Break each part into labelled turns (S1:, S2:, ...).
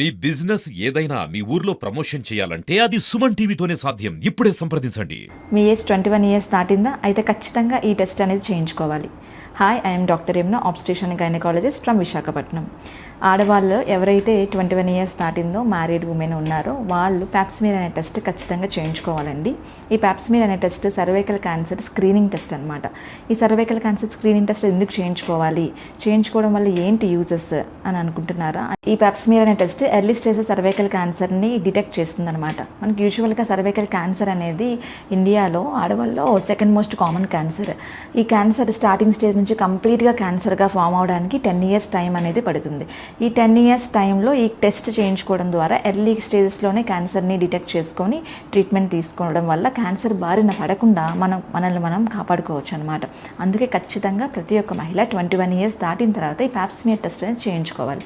S1: మీ business ఏదైనా మీ ఊర్లో promotion చేయాలంటే అది సుమన్ టీవీతోనే సాధ్యం. ఇప్పుడే సంప్రదించండి.
S2: మీ ఏజ్ ట్వంటీ వన్ ఇయర్స్ దాటిందా? అయితే ఖచ్చితంగా ఈ టెస్ట్ అనేది చేయించుకోవాలి. హాయ్ ఐఎమ్ డాక్టర్ ఎమ్నా ఆబ్స్టేషన్ గైనకాలజిస్ట్ ఫ్రమ్ విశాఖపట్నం ఆడవాళ్ళు ఎవరైతే ట్వంటీ వన్ ఇయర్స్ దాటిందో మ్యారీడ్ ఉమెన్ ఉన్నారో వాళ్ళు ప్యాప్స్మీర్ అనే టెస్ట్ ఖచ్చితంగా చేయించుకోవాలండి. ఈ ప్యాప్స్మీర్ అనే test cervical cancer screening test అనమాట ఈ సర్వైకల్ క్యాన్సర్ స్క్రీనింగ్ టెస్ట్ ఎందుకు చేయించుకోవాలి? చేయించుకోవడం వల్ల ఏంటి యూజెస్ అని అనుకుంటున్నారా? ఈ ప్యాప్స్మీర్ అనే టెస్ట్ ఎర్లీ స్టేజ్ సర్వైకల్ క్యాన్సర్ని డిటెక్ట్ చేస్తుంది అనమాట మనకి యూజువల్గా సర్వైకల్ క్యాన్సర్ అనేది ఇండియాలో ఆడవాళ్ళలో సెకండ్ మోస్ట్ కామన్ క్యాన్సర్. ఈ క్యాన్సర్ స్టార్టింగ్ స్టేజ్ నుంచి కంప్లీట్గా క్యాన్సర్గా ఫామ్ అవడానికి టెన్ ఇయర్స్ టైం అనేది పడుతుంది. ఈ టెన్ ఇయర్స్ టైంలో ఈ టెస్ట్ చేయించుకోవడం ద్వారా ఎర్లీ స్టేజెస్లోనే క్యాన్సర్ని డిటెక్ట్ చేసుకొని ట్రీట్మెంట్ తీసుకోవడం వల్ల క్యాన్సర్ బారిన పడకుండా మనం మనల్ని మనం కాపాడుకోవచ్చు అనమాట అందుకే ఖచ్చితంగా ప్రతి ఒక్క మహిళ ట్వంటీ వన్ ఇయర్స్ దాటిన తర్వాత ఈ ప్యాప్స్మియర్ టెస్ట్ అనేది చేయించుకోవాలి.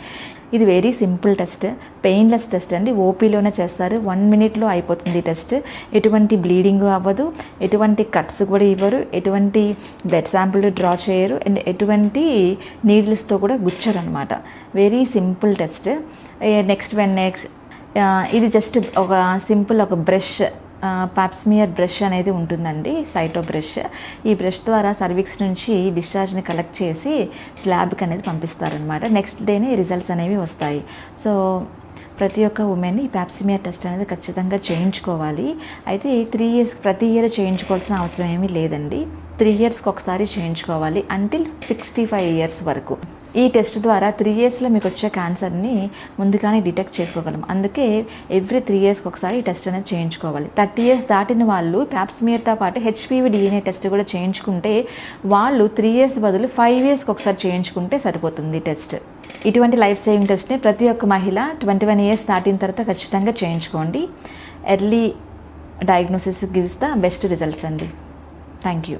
S2: ఇది very simple test painless test అండి. ఓపీలోనే చేస్తారు. వన్ మినిట్లో అయిపోతుంది ఈ టెస్ట్ ఎటువంటి బ్లీడింగ్ అవ్వదు. ఎటువంటి కట్స్ కూడా ఇవ్వరు. ఎటువంటి బ్లడ్ శాంపుల్ డ్రా చేయరు. అండ్ ఎటువంటి నీడిల్స్తో కూడా గుచ్చరు అనమాట very simple test next when next ఇది జస్ట్ ఒక సింపుల్ ఒక బ్రష్ పాప్స్మియర్ బ్రష్ అనేది ఉంటుందండి సైటో బ్రష్ ఈ బ్రష్ ద్వారా సర్వీక్స్ నుంచి డిశ్చార్జ్ని కలెక్ట్ చేసి ల్యాబ్కి అనేది పంపిస్తారనమాట నెక్స్ట్ డేనే రిజల్ట్స్ అనేవి వస్తాయి. సో ప్రతి ఒక్క ఉమెన్ ఈ ప్యాప్సిమియా టెస్ట్ అనేది ఖచ్చితంగా చేయించుకోవాలి. అయితే త్రీ ఇయర్స్ ప్రతి ఇయర్ చేయించుకోవాల్సిన అవసరం ఏమీ లేదండి. త్రీ ఇయర్స్కి ఒకసారి చేయించుకోవాలి అంటిల్ సిక్స్టీ ఫైవ్ ఇయర్స్ వరకు. ఈ టెస్ట్ ద్వారా త్రీ ఇయర్స్లో మీకు వచ్చే క్యాన్సర్ని ముందుగానే డిటెక్ట్ చేసుకోగలం. అందుకే ఎవ్రీ త్రీ ఇయర్స్కి ఒకసారి ఈ టెస్ట్ అనేది చేయించుకోవాలి. థర్టీ ఇయర్స్ దాటిన వాళ్ళు ప్యాప్స్మియర్తో పాటు హెచ్పివి డిఎన్ఏ టెస్ట్ కూడా చేయించుకుంటే వాళ్ళు త్రీ ఇయర్స్ బదులు ఫైవ్ ఇయర్స్కి ఒకసారి చేయించుకుంటే సరిపోతుంది టెస్ట్ ఇటువంటి లైఫ్ సేవింగ్ టెస్ట్ని ప్రతి ఒక్క మహిళ ట్వంటీ వన్ ఇయర్స్ దాటిన తర్వాత ఖచ్చితంగా చేయించుకోండి. Early diagnosis gives the best results అండి. Thank you